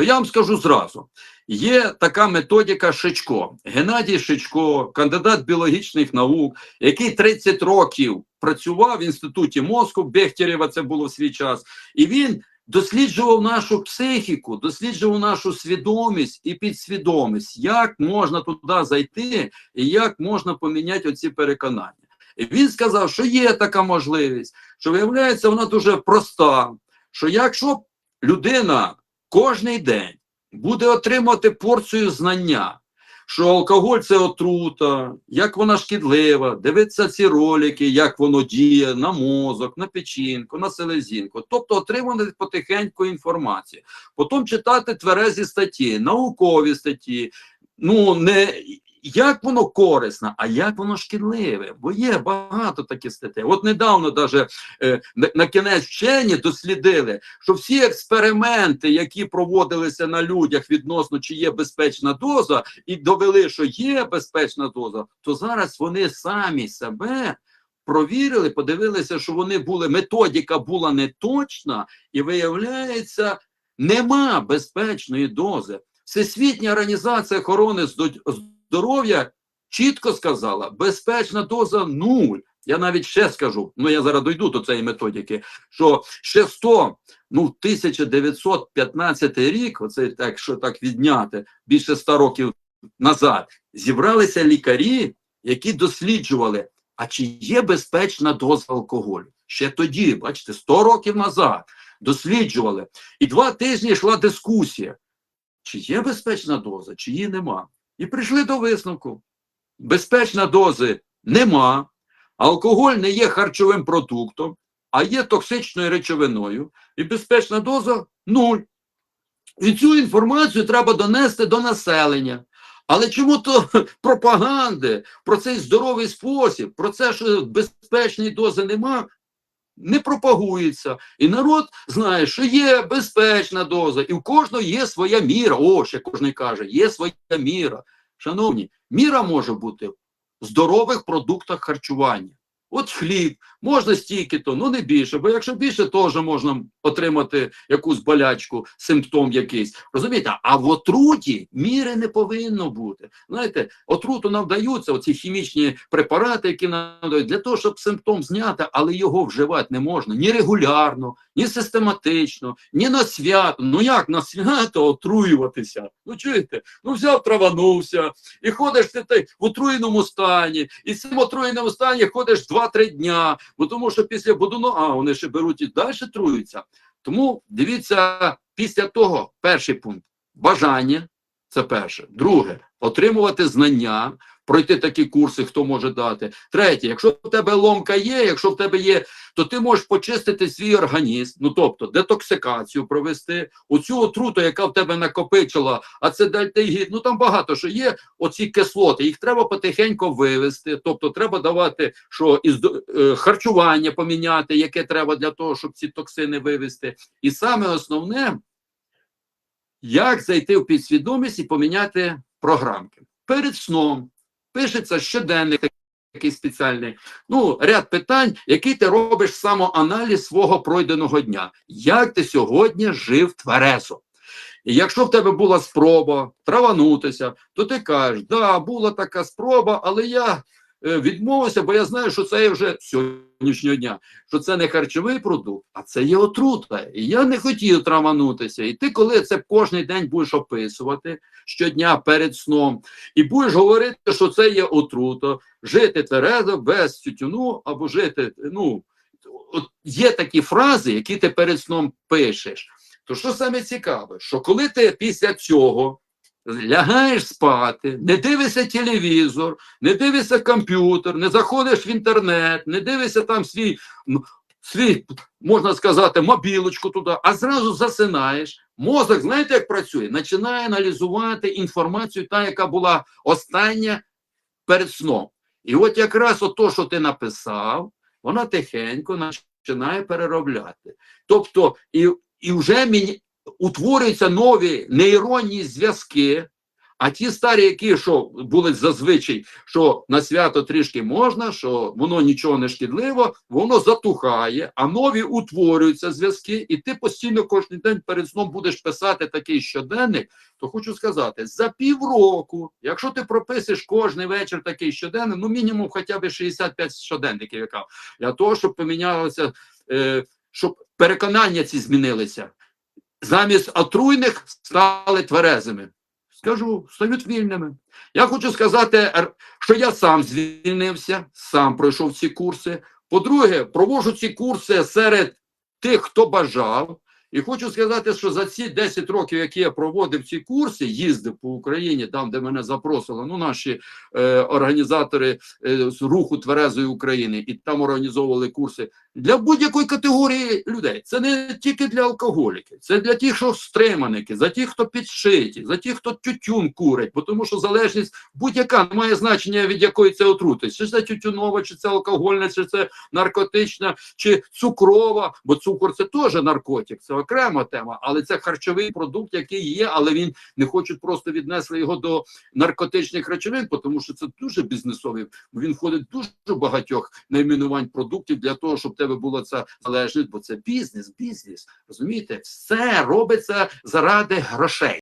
то я вам скажу зразу: є така методика Шичко, Геннадій Шичко, кандидат біологічних наук, який 30 років працював в інституті мозку Бехтерєва, це було в свій час, і він досліджував нашу психіку, досліджував нашу свідомість і підсвідомість, як можна туди зайти і як можна поміняти оці переконання. І він сказав, що є така можливість, що виявляється, вона дуже проста. Що якщо людина кожний день буде отримувати порцію знання, що алкоголь це отрута, як вона шкідлива, дивитися ці ролики, як воно діє на мозок, на печінку, на селезінку, тобто отримувати потихеньку інформацію, потім читати тверезі статті, наукові статті. Ну не як воно корисно, а як воно шкідливе, бо є багато таких статей. От недавно даже е, на, на кінець вчені дослідили, що всі експерименти, які проводилися на людях відносно чи є безпечна доза, і довели, що є безпечна доза, то зараз вони самі себе. Провірили, подивилися, що вони були, методика була не точна, і виявляється, нема безпечної дози. Всесвітня організація охорони здо- здоров'я чітко сказала, безпечна доза нуль. Я навіть ще скажу, ну я зараз дойду до цієї методики, що ще 100, ну 1915 рік, оце так, що так відняти, більше 100 років назад, зібралися лікарі, які досліджували, а чи є безпечна доза алкоголю. Ще тоді, бачите, 100 років назад досліджували. І два тижні йшла дискусія, чи є безпечна доза, чи її нема. І прийшли до висновку. Безпечна дози нема, алкоголь не є харчовим продуктом, а є токсичною речовиною, і безпечна доза нуль. І цю інформацію треба донести до населення. Але чому то пропаганди про цей здоровий спосіб, про це, що безпечної дози нема, не пропагується. І народ знає, що є безпечна доза, і в кожного є своя міра. О, ще кожен каже, є своя міра. Шановні, міра може бути в здорових продуктах харчування. От хліб, можна стільки-то, ну не більше, бо якщо більше, теж можна отримати якусь болячку, симптом якийсь. Розумієте, а в отруті міри не повинно бути. Знаєте, отруту нам даються оці хімічні препарати, які нам дають, для того, щоб симптом зняти, але його вживати не можна ні регулярно, ні систематично, ні на свято. Ну як на свято отруюватися? Ну чуєте? Ну взяв, траванувся, і ходиш ти та- в отруєному стані, і з цим отруєному стані ходиш 2-3 дня, бо тому що після будуну, а вони ще беруть і далі труються. Тому дивіться, після того, перший пункт бажання. Це перше. Друге, отримувати знання, пройти такі курси, хто може дати. Третє, якщо в тебе ломка є, якщо в тебе є, то ти можеш почистити свій організм, ну тобто детоксикацію провести, оцю отруту, яка в тебе накопичила, а це дальтегід, ну там багато що є, оці кислоти, їх треба потихеньку вивести, тобто треба давати, що із е, харчування поміняти, яке треба для того, щоб ці токсини вивести. І саме основне, як зайти в підсвідомість і поміняти програмки. Перед сном пишеться щоденник такий спеціальний. Ну, ряд питань, які ти робиш самоаналіз свого пройденого дня. Як ти сьогодні жив тверезо? І якщо в тебе була спроба траванутися, то ти кажеш, да, була така спроба, але я відмовився, бо я знаю, що це вже сьогоднішнього дня, що це не харчовий продукт, а це є отрута. І я не хотів траванутися. І ти, коли це кожен день будеш описувати щодня перед сном, і будеш говорити, що це є отрута, жити тверезо без тютюну або жити. ну, от Є такі фрази, які ти перед сном пишеш. То що саме цікаве, що коли ти після цього лягаєш спати, не дивишся телевізор, не дивишся комп'ютер, не заходиш в інтернет, не дивишся там свій, свій, можна сказати, мобілочку туди, а зразу засинаєш. Мозок, знаєте, як працює? Починає аналізувати інформацію, та, яка була остання перед сном. І от якраз ото, що ти написав, вона тихенько починає переробляти. Тобто, і, і вже мені утворюються нові нейронні зв'язки, А ті старі, які що були зазвичай, що на свято трішки можна, що воно нічого не шкідливо, воно затухає, а нові утворюються зв'язки, і ти постійно кожен день перед сном будеш писати такий щоденник. То хочу сказати, за півроку, якщо ти прописиш кожний вечір такий щоденник, ну мінімум хоча б 65 щоденників, яка для того, щоб помінялося, е, щоб переконання ці змінилися. Замість отруйних стали тверезими. Скажу, стають вільними. Я хочу сказати, що я сам звільнився, сам пройшов ці курси. По-друге, проводжу ці курси серед тих, хто бажав. І хочу сказати, що за ці 10 років, які я проводив ці курси, їздив по Україні, там, де мене запросили, ну, наші е, організатори е, з руху Тверезої України, і там організовували курси для будь-якої категорії людей. Це не тільки для алкоголіків, це для тих, що стриманики, за тих, хто підшиті, за тих, хто тютюн курить, бо тому що залежність будь-яка не має значення від якої це отрути. Чи це тютюнова, чи це алкогольна, чи це наркотична, чи цукрова, бо цукор це теж наркотик, це окрема тема, але це харчовий продукт, який є, але він не хочуть просто віднесли його до наркотичних речовин, тому що це дуже бізнесовий. Він входить дуже багатьох найменувань продуктів для того, щоб тебе була ця залежність, бо це бізнес, бізнес. Розумієте, все робиться заради грошей.